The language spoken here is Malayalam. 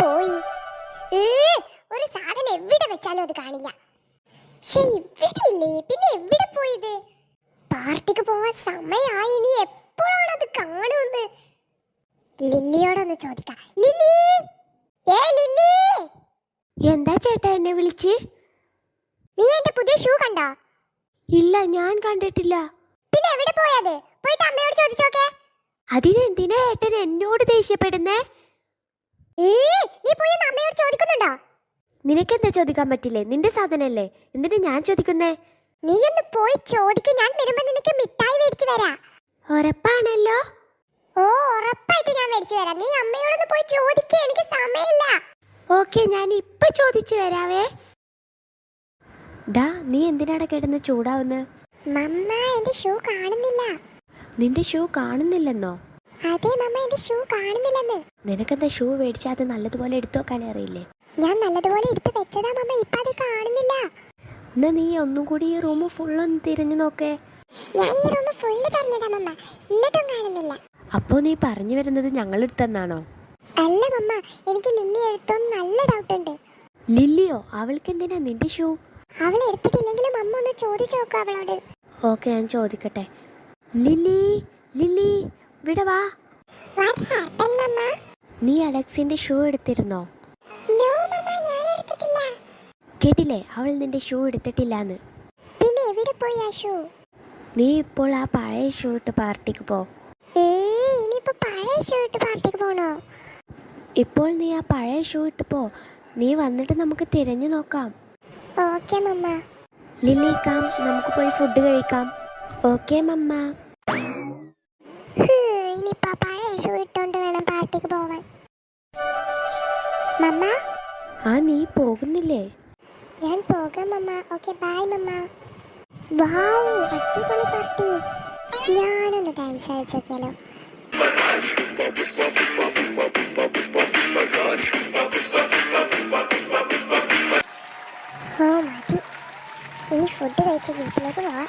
പോയി. ഒരു സാധനം എവിടെ വെച്ചാലും അത് കാണില്ല. പക്ഷെ ഇവിടെ ഇല്ലേ പിന്നെ എവിടെ പോയത്? പാർട്ടിക്ക് പോവാൻ സമയമായി. ഇനി എപ്പോഴാണ് അത് കാണുമെന്ന് ലില്ലിയോടൊന്ന് ചോദിക്കാം. ലില്ലി! ഏ ലില്ലി! എന്താ ചേട്ടാ എന്നെ വിളിച്ച്? നീ എന്റെ പുതിയ ഷൂ കണ്ടോ? ഇല്ല ഞാൻ കണ്ടിട്ടില്ല. പിന്നെ എവിടെ പോയത്? പോയിട്ട് അമ്മയോട് ചോദിച്ചോക്കെ. അതിനെന്തിനാ ഏട്ടൻ എന്നോട് ദേഷ്യപ്പെടുന്നേ? നീ പോയി അമ്മയോട് ചോദിക്കുന്നുണ്ടോ? നിനക്കെന്താ ചോദിക്കാൻ പറ്റില്ലേ? നിന്റെ സാധനല്ലേ? എന്നിട്ട് ഞാൻ ചോദിക്കുന്നേ? നീ ഒന്ന് പോയി ചോദിക്ക് ഞാൻ വരുമ്പോ നിനക്ക് മിഠായി മേടിച്ചു വരാ ഉറപ്പാണല്ലോ? ഓ ഉറപ്പായിട്ട് ഞാൻ മേടിച്ചു വരാം നീ അമ്മയോടൊന്ന് പോയി ചോദിക്ക എനിക്ക് സമയമില്ല. ഓക്കെ ഞാൻ ഇപ്പൊ ചോദിച്ചു വരാവേ. ഡാ നീ എന്തിനാടാ കിടന്ന് ചൂടാവുന്നത് മമ്മ എന്റെ ഷൂ കാണുന്നില്ല. നിന്റെ ഷൂ കാണുന്നില്ലെന്നോ? അതെ മമ്മ എന്റെ ഷൂ കാണുന്നില്ലെന്ന്. നിനക്കെന്താ ഷൂ മേടിച്ചാൽ അത് നല്ലതുപോലെ എടുത്തു വെക്കാൻ അറിയില്ലേ? ഞാൻ നല്ലതുപോലെ എടുത്ത് വെച്ചതാ മമ്മ ഇപ്പൊ അത് കാണുന്നില്ല. എന്നാ നീ ഒന്നും കൂടി ഈ റൂം ഫുൾ ഒന്ന് തിരിഞ്ഞു നോക്കേ. ഞാൻ ഈ റൂം ഫുള്ള് തിരഞ്ഞതാ മമ്മ. എന്നിട്ടും കാണുന്നില്ല. അപ്പോ നീ പറഞ്ഞു വരുന്നത് ഞങ്ങൾ എടുത്തെന്നാണോ? അല്ല മമ്മ എനിക്ക് ലില്ലി എടുത്തോന്ന് നല്ല ഡൗട്ട് ഉണ്ട് ലില്ലിയോ? അവൾക്ക് എന്തിനാ നിന്റെ ഷൂ? അവൾ എടുത്തിട്ടില്ലെങ്കിലും അമ്മ ഒന്ന് ചോദിച്ചു നോക്കാം അവളോട്. ഓക്കെ ഞാൻ ചോദിക്കട്ടെ. ലില്ലി? ഇവിടെ വാ. നീ അലക്സിന്റെ ഷൂ എടുത്തിരുന്നോ? കേട്ടില്ലേ? അവൾ നിന്റെ ഷൂ എടുത്തിട്ടില്ലാന്ന്. പിന്നെ എവിടെ പോയി ആ ഷൂ? നീ ഇപ്പോൾ ആ പഴയ ഷൂ ഇട്ട് പാർട്ടിക്ക് പോ. ഏ ഇനിയിപ്പോ പഴയ ഷൂ ഇട്ട് പാർട്ടിക്ക് പോണോ? ഇപ്പോൾ നീ ആ പഴയ ഷൂ ഇട്ട് പോ. നീ വന്നിട്ട് നമുക്ക് തിരഞ്ഞു നോക്കാം. ഓക്കെ മമ്മ ലില്ലി കാം. നമുക്ക് പോയി ഫുഡ് കഴിക്കാം. ഓക്കെ മമ്മ ഹ്, ഇനിയിപ്പോ ആ പഴയ ഷൂ ഇട്ടോണ്ട് വേണം പാർട്ടിക്ക് പോവാൻ. മമ്മ? ആ നീ പോകുന്നില്ലേ? ഞാൻ പോകാം മമ്മ. ഓക്കെ ബൈ മമ്മ. വാവ് അടിപൊളി പാർട്ടി. ഞാനൊന്ന് ഡാൻസ് കളിച്ചോക്കിയാലോ ഓ മതി. ഇനി ഫുഡ് കഴിച്ച് വീട്ടിലേക്ക് പോവാം.